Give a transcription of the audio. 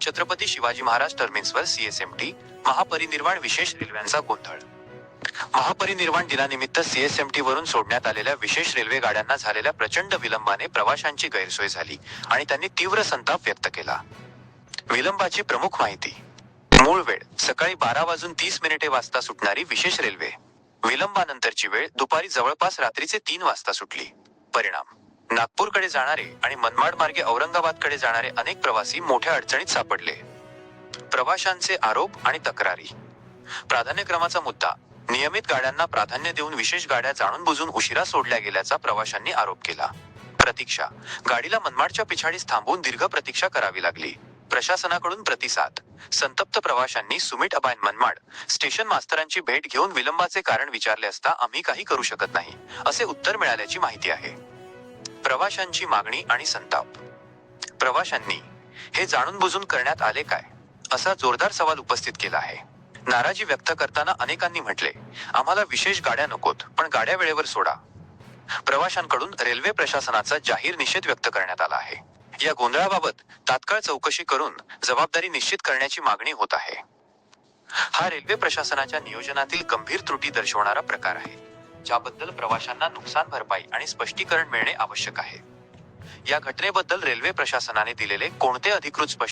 छत्रपती शिवाजी महाराज टर्मिन्सवर सीएसएमटी महापरिनिर्वाण विशेष रेल्व्यांचा गोंधळ. महापरिनिर्वाण दिनानिमित्त सीएसएमटी वरून सोडण्यात आलेल्या विशेष रेल्वे गाड्यांना झालेल्या प्रचंड विलंबाने प्रवाशांची गैरसोय झाली आणि त्यांनी तीव्र संताप व्यक्त केला. विलंबाची प्रमुख माहिती. मूळ वेळ सकाळी बारा वाजून तीस मिनिटे वाजता सुटणारी विशेष रेल्वे. विलंबानंतरची वेळ दुपारी जवळपास रात्रीचे तीन वाजता सुटली. परिणाम. नागपूरकडे जाणारे आणि मनमाड मार्गे औरंगाबादकडे जाणारे अनेक प्रवासी मोठ्या अडचणीत सापडले. प्रवाशांचे आरोप आणि तक्रारी. प्राधान्यक्रमाचा मुद्दा. नियमित गाड्यांना प्राधान्य देऊन विशेष गाड्या जाणून बुजून उशिरा सोडल्या गेल्याचा प्रवाशांनी आरोप केला. प्रतीक्षा. गाडीला मनमाडच्या पिछाडीस थांबवून दीर्घ प्रतीक्षा करावी लागली. प्रशासनाकडून प्रतिसाद. संतप्त प्रवाशांनी सुमित अबायन मनमाड स्टेशन मास्तरांची भेट घेऊन विलंबाचे कारण विचारले असता आम्ही काही करू शकत नाही असे उत्तर मिळाल्याची माहिती आहे. प्रवाशांची मागणी आणि संताप. प्रवाशांनी हे जाणून बुजून करण्यात आले काय? असा जोरदार सवाल उपस्थित केला आहे. नाराजी व्यक्त करताना अनेकांनी म्हटले आम्हाला विशेष गाड्या नकोत पण गाड्या वेळेवर सोडा. प्रवाशांकडून रेल्वे प्रशासनाचा जाहीर निषेध व्यक्त करण्यात आला आहे. या गोंधळाबाबत तात्काळ चौकशी करून जबाबदारी निश्चित करण्याची मागणी होत आहे. हा रेल्वे प्रशासनाच्या नियोजनातील गंभीर त्रुटी दर्शवणारा प्रकार आहे. ज्याबद्दल प्रवाशांना नुकसान भरपाई आणि स्पष्टीकरण मिळणे आवश्यक आहे. या घटनेबद्दल रेल्वे प्रशासनाने दिलेले कोणते अधिकृत स्पष्ट